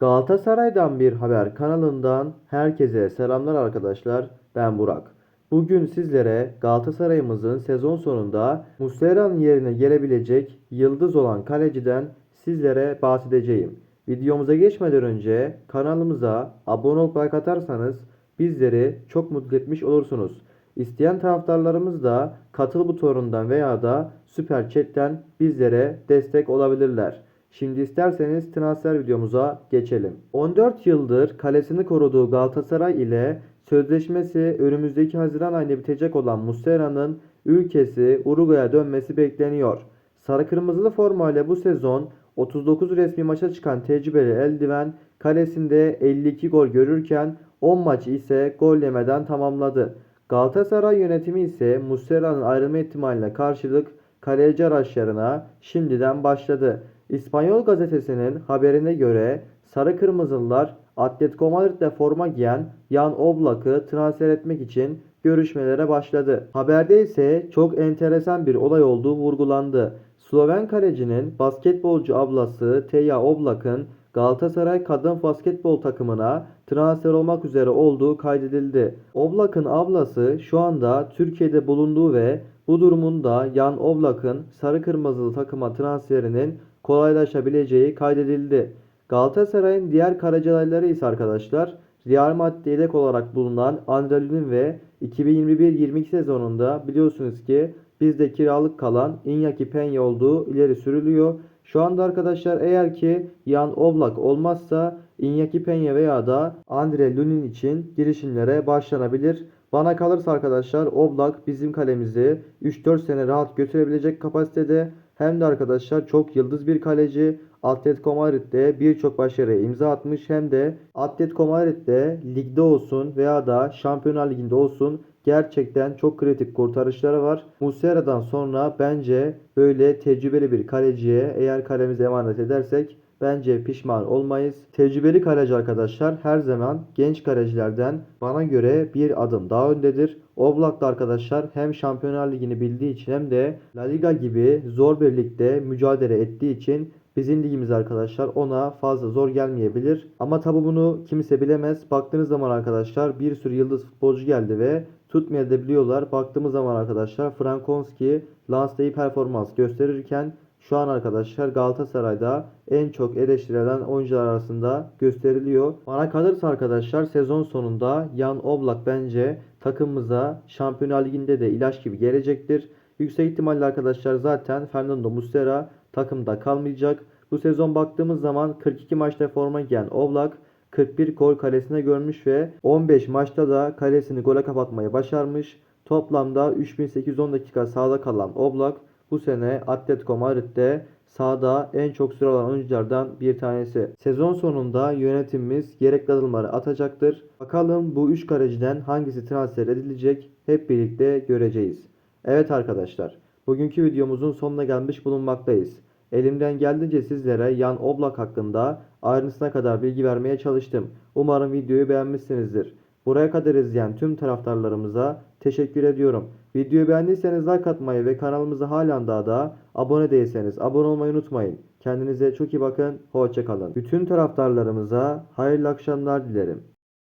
Galatasaray'dan bir haber kanalından herkese selamlar arkadaşlar. Ben Burak. Bugün sizlere Galatasaray'ımızın sezon sonunda Muslera'nın yerine gelebilecek yıldız olan kaleciden sizlere bahsedeceğim. Videomuza geçmeden önce kanalımıza abone olup like atarsanız bizleri çok mutlu etmiş olursunuz. İsteyen taraftarlarımız da katıl butonundan veya da süper chatten bizlere destek olabilirler. Şimdi isterseniz transfer videomuza geçelim. 14 yıldır kalesini koruduğu Galatasaray ile sözleşmesi önümüzdeki Haziran ayında bitecek olan Muslera'nın ülkesi Uruguay'a dönmesi bekleniyor. Sarı kırmızılı formayla bu sezon 39 resmi maça çıkan tecrübeli eldiven kalesinde 52 gol görürken 10 maçı ise gol yemeden tamamladı. Galatasaray yönetimi ise Muslera'nın ayrılma ihtimaline karşılık kaleci araçlarına şimdiden başladı. İspanyol gazetesinin haberine göre Sarı Kırmızılılar Atletico Madrid'de forma giyen Jan Oblak'ı transfer etmek için görüşmelere başladı. Haberde ise çok enteresan bir olay olduğu vurgulandı. Sloven kalecinin basketbolcu ablası Teja Oblak'ın Galatasaray kadın basketbol takımına transfer olmak üzere olduğu kaydedildi. Oblak'ın ablası şu anda Türkiye'de bulunduğu ve bu durumun da Jan Oblak'ın sarı kırmızılı takıma transferinin kolaylaşabileceği kaydedildi. Galatasaray'ın diğer karacalayları ise arkadaşlar Real Madrid'de yedek olarak bulunan Andre Lunin ve 2021-22 sezonunda biliyorsunuz ki bizde kiralık kalan Iñaki Peña olduğu ileri sürülüyor. Şu anda arkadaşlar eğer ki Jan Oblak olmazsa Iñaki Peña veya da Andre Lunin için girişimlere başlanabilir. Bana kalırsa arkadaşlar Oblak bizim kalemizi 3-4 sene rahat götürebilecek kapasitede. Hem de arkadaşlar çok yıldız bir kaleci. Atletico Madrid'de birçok başarıya imza atmış. Hem de Atletico Madrid'de ligde olsun veya da Şampiyonlar Ligi'nde olsun gerçekten çok kritik kurtarışları var. Muslera'dan sonra bence böyle tecrübeli bir kaleciye eğer kalemize emanet edersek bence pişman olmayız. Tecrübeli kaleci arkadaşlar her zaman genç kalecilerden bana göre bir adım daha öndedir. Oblak da arkadaşlar hem Şampiyonlar Ligi'ni bildiği için hem de La Liga gibi zor bir ligde mücadele ettiği için Bizim ligimiz arkadaşlar ona fazla zor gelmeyebilir. Ama tabi bunu kimse bilemez. Baktığınız zaman arkadaşlar bir sürü yıldız futbolcu geldi ve tutmayabiliyorlar. Baktığımız zaman arkadaşlar Frankowski Lens'te iyi performans gösterirken şu an arkadaşlar Galatasaray'da en çok eleştirilen oyuncular arasında gösteriliyor. Bana kalırsa arkadaşlar sezon sonunda Jan Oblak bence takımımıza Şampiyonlar Ligi'nde de ilaç gibi gelecektir. Yüksek ihtimalle arkadaşlar zaten Fernando Muslera takımda kalmayacak. Bu sezon baktığımız zaman 42 maçta forma giyen Oblak 41 gol kalesine görmüş ve 15 maçta da kalesini gole kapatmayı başarmış. Toplamda 3810 dakika sahada kalan Oblak bu sene Atletico Madrid'de sahada en çok süre alan oyunculardan bir tanesi. Sezon sonunda yönetimimiz gerekli adımları atacaktır. Bakalım bu 3 kaleciden hangisi transfer edilecek hep birlikte göreceğiz. Evet arkadaşlar bugünkü videomuzun sonuna gelmiş bulunmaktayız. Elimden geldiğince sizlere Jan Oblak hakkında ayrıntısına kadar bilgi vermeye çalıştım. Umarım videoyu beğenmişsinizdir. Buraya kadar izleyen tüm taraftarlarımıza teşekkür ediyorum. Videoyu beğendiyseniz like atmayı ve kanalımıza halen daha da abone değilseniz abone olmayı unutmayın. Kendinize çok iyi bakın. Hoşçakalın. Bütün taraftarlarımıza hayırlı akşamlar dilerim.